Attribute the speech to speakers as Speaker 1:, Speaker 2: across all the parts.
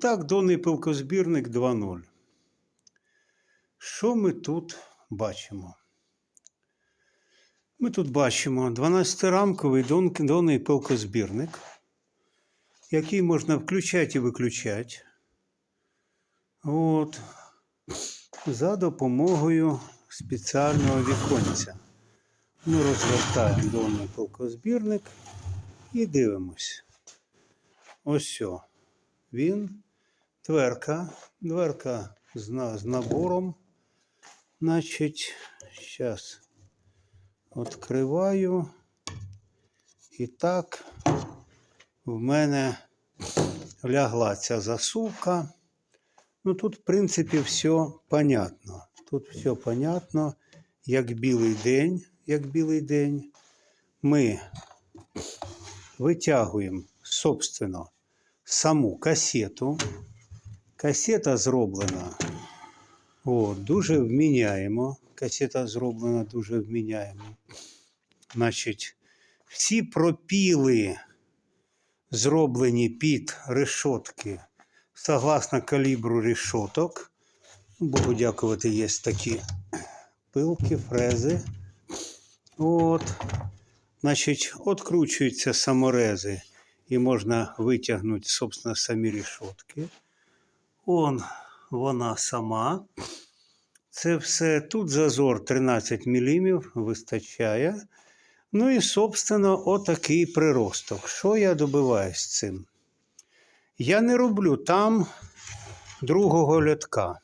Speaker 1: Так, донний пилкозбірник 2.0. Що ми тут бачимо? Ми тут бачимо 12-рамковий дон- донний пилкозбірник, який можна включати і виключати. От, за допомогою спеціального віконця. Ми розвертаємо донний пилкозбірник і дивимось. Ось. Він дверка. Дверка з, з набором. Значить, зараз відкриваю. І так в мене лягла ця засувка. Ну тут, в принципі, все понятно. Тут все понятно, як білий день, як білий день. Ми витягуємо, собственно, саму касету. Касета зроблена о, дуже вміняємо. Касета зроблена дуже вміняємо. Значить, всі пропіли зроблені під решотки согласно калібру решоток. Богу дякувати, є такі пилки, фрези. От. Значить, откручуються саморези і можна витягнути, собственно, самі решотки. Он вона сама. Це все тут зазор 13 мм вистачає. Ну і, собственно, отакий приросток. Що я добиваюсь цим? Я не роблю там другого льотка,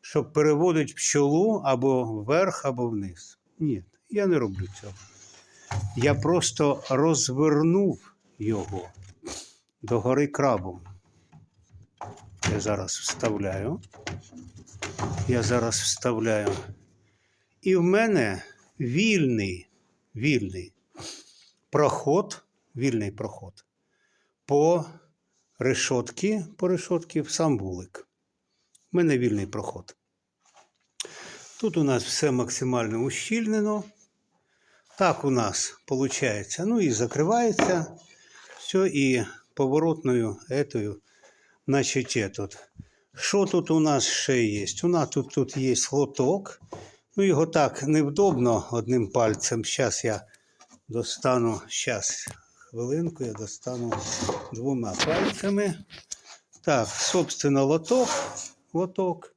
Speaker 1: щоб переводити пчолу або вверх, або вниз. Ні, я не роблю цього. Я просто розвернув його догори крабом. Я зараз вставляю. Я зараз вставляю. І в мене вільний, вільний проход, вільний проход по решотки, по решотки в сам вулик. У мене вільний проход. Тут у нас все максимально ущільнено. Так у нас виходить. Ну і закривається все і поворотною етою Значить, тут. Що тут у нас ще є? У нас тут, тут є лоток. Ну, його так невдобно одним пальцем. Зараз я достану, зараз, хвилинку, я достану двома пальцями. Так, собственно, лоток. Лоток.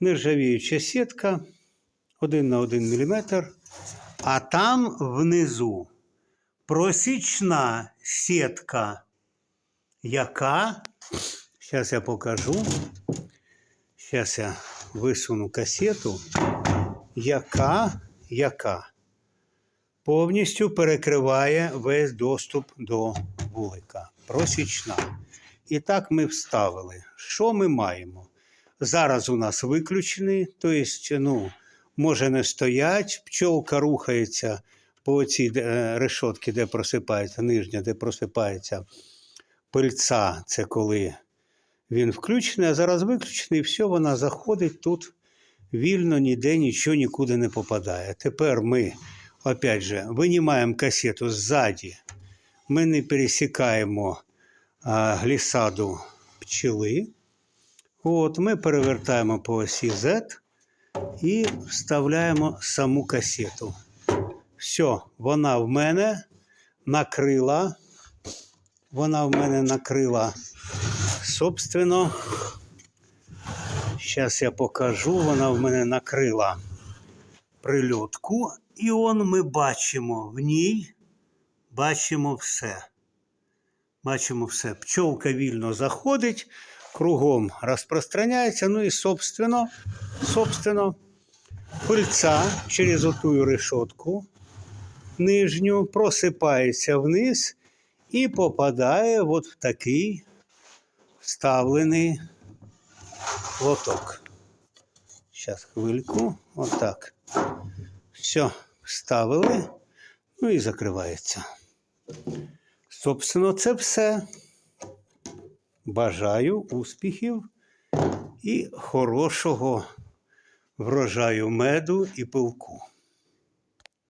Speaker 1: Нержавіюча сітка 1 на 1 мм. А там внизу просічна сітка, яка Сейчас я покажу. Сейчас я висуну касету, яка, яка повністю перекриває весь доступ до вулика. Просічна. І так ми вставили. Що ми маємо? Зараз у нас виключений, тобто, ну, може не стоять, пчолка рухається по цій е, решотці, де просипається, нижня, де просипається пильця, це коли він включений, а зараз виключений, і все, вона заходить тут вільно, ніде нічого нікуди не попадає. Тепер ми, опять же, винімаємо касету ззаді, ми не пересікаємо а, глісаду пчели. От, Ми перевертаємо по осі Z і вставляємо саму касету. Все, вона в мене накрила. Вона в мене накрила собственно, зараз я покажу, вона в мене накрила прильотку. І он ми бачимо в ній, бачимо все. Бачимо все. Пчолка вільно заходить, кругом розпространяється. Ну і, собственно, собственно, пильця через оту решетку нижню просипається вниз і попадає от в такий вставлений лоток. Зараз хвильку. Отак. Все, вставили. Ну і закривається. Собственно, це все. Бажаю успіхів і хорошого врожаю меду і пилку.